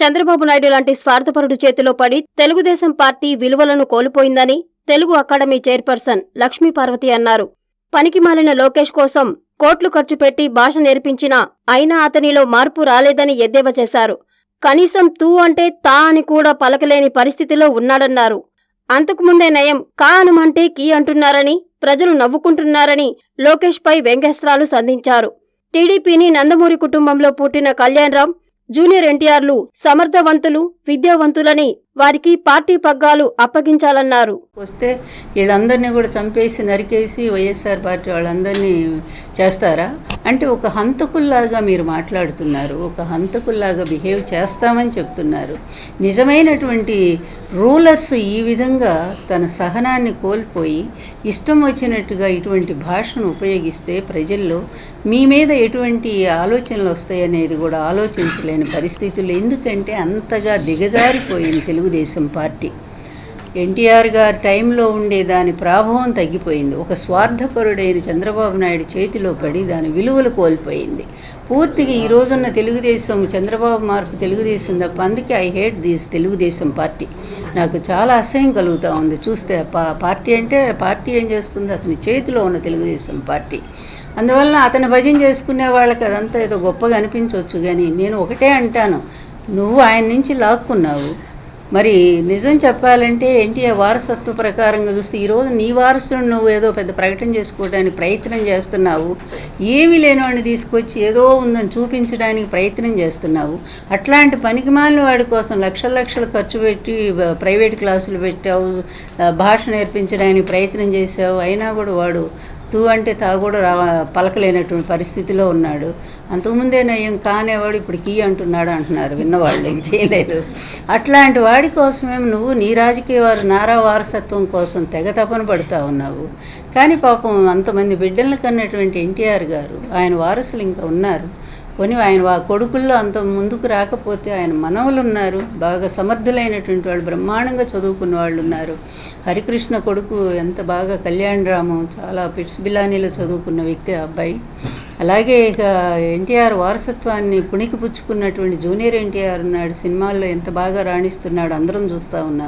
చంద్రబాబు నాయుడు లాంటి స్వార్థపరుడు చేతిలో పడి తెలుగుదేశం పార్టీ విలువలను కోల్పోయిందని తెలుగు అకాడమీ చైర్పర్సన్ లక్ష్మీ పార్వతి అన్నారు పనికిమాలిన లోకేష్ కోసం కోట్లు ఖర్చు పెట్టి భాష నేర్పించినా అయినా అతనిలో మార్పు రాలేదని ఎద్దేవా చేశారు. కనీసం తూ అంటే తా అని కూడా పలకలేని పరిస్థితిలో ఉన్నాడన్నారు. అంతకుముందే నయం కా అనుమంటే కీ అంటున్నారని ప్రజలు నవ్వుకుంటున్నారని లోకేష్ పై వ్యంగ్యాస్త్రాలు సంధించారు. టీడీపీని నందమూరి కుటుంబంలో పుట్టిన కళ్యాణరాం జూనియర్ ఎన్టీఆర్లు సమర్థవంతులు విద్యావంతులని వారికి పార్టీ పగ్గాలు అప్పగించాలన్నారు. వస్తే వీళ్ళందరినీ కూడా చంపేసి నరికేసి వైఎస్ఆర్ పార్టీ వాళ్ళందరినీ చేస్తారా? అంటే ఒక హంతకుల్లాగా మీరు మాట్లాడుతున్నారు ఒక హంతకుల్లాగా బిహేవ్ చేస్తామని చెప్తున్నారు. నిజమైనటువంటి రూలర్స్ ఈ విధంగా తన సహనాన్ని కోల్పోయి ఇష్టం వచ్చినట్టుగా ఇటువంటి భాషను ఉపయోగిస్తే ప్రజల్లో మీ మీద ఎటువంటి ఆలోచనలు వస్తాయనేది కూడా ఆలోచించలేని పరిస్థితులు. ఎందుకంటే అంతగా దిగజారిపోయింది తెలుగు తెలుగుదేశం పార్టీ. ఎన్టీఆర్ గారి టైంలో ఉండే దాని ప్రాభవం తగ్గిపోయింది. ఒక స్వార్థపరుడైన చంద్రబాబు నాయుడు చేతిలో పడి దాని విలువలు కోల్పోయింది. పూర్తిగా ఈ రోజున్న తెలుగుదేశం చంద్రబాబు మార్పు తెలుగుదేశం తప్ప అందుకే I hate this Telugu Desam party. నాకు చాలా అసహ్యం కలుగుతూ ఉంది. చూస్తే పా పార్టీ అంటే పార్టీ ఏం చేస్తుంది? అతని చేతిలో ఉన్న తెలుగుదేశం పార్టీ. అందువలన అతను భజన చేసుకునే వాళ్ళకి అదంతా ఏదో గొప్పగా అనిపించవచ్చు కానీ నేను ఒకటే అంటాను. నువ్వు ఆయన నుంచి లాక్కున్నావు. మరి నిజం చెప్పాలంటే ఎన్టీఆర్ వారసత్వ ప్రకారంగా చూస్తే ఈరోజు నీ వారసుడు నువ్వు ఏదో పెద్ద ప్రకటన చేసుకోవడానికి ప్రయత్నం చేస్తున్నావు. ఏమీ లేనివాడిని తీసుకొచ్చి ఏదో ఉందని చూపించడానికి ప్రయత్నం చేస్తున్నావు. అట్లాంటి పనికిమాలిన వాడి కోసం లక్షల లక్షలు ఖర్చు పెట్టి ప్రైవేట్ క్లాసులు పెట్టావు భాష నేర్పించడానికి ప్రయత్నం చేసావు అయినా కూడా వాడు తూ అంటే తా కూడా రా పలకలేనటువంటి పరిస్థితిలో ఉన్నాడు. అంతకుముందే నయం కానేవాడు ఇప్పుడు కీ అంటున్నాడు అంటున్నారు. విన్నవాళ్ళు ఇంకేం లేదు. అట్లాంటి వాడి కోసమేమో నువ్వు నీ రాజకీయ వారు నారా వారసత్వం కోసం తెగ తపన పడుతూ ఉన్నావు. కానీ పాపం అంతమంది బిడ్డలను కన్నటువంటి ఎన్టీఆర్ గారు ఆయన వారసులు ఇంకా ఉన్నారు. కొని ఆయన ఆ కొడుకుల్లో అంత ముందుకు రాకపోతే ఆయన మనవలు ఉన్నారు బాగా సమర్థులైనటువంటి వాళ్ళు బ్రహ్మాండంగా చదువుకున్న వాళ్ళు ఉన్నారు హరికృష్ణ కొడుకు ఎంత బాగా కళ్యాణ్ రాము చాలా పిట్స్ బిలానీలో చదువుకున్న వ్యక్తి ఆ అబ్బాయి. అలాగే ఇక ఎన్టీఆర్ వారసత్వాన్ని పుణికి పుచ్చుకున్నటువంటి జూనియర్ ఎన్టీఆర్ ఉన్నాడు. సినిమాల్లో ఎంత బాగా రాణిస్తున్నాడు అందరం చూస్తూ ఉన్నాం.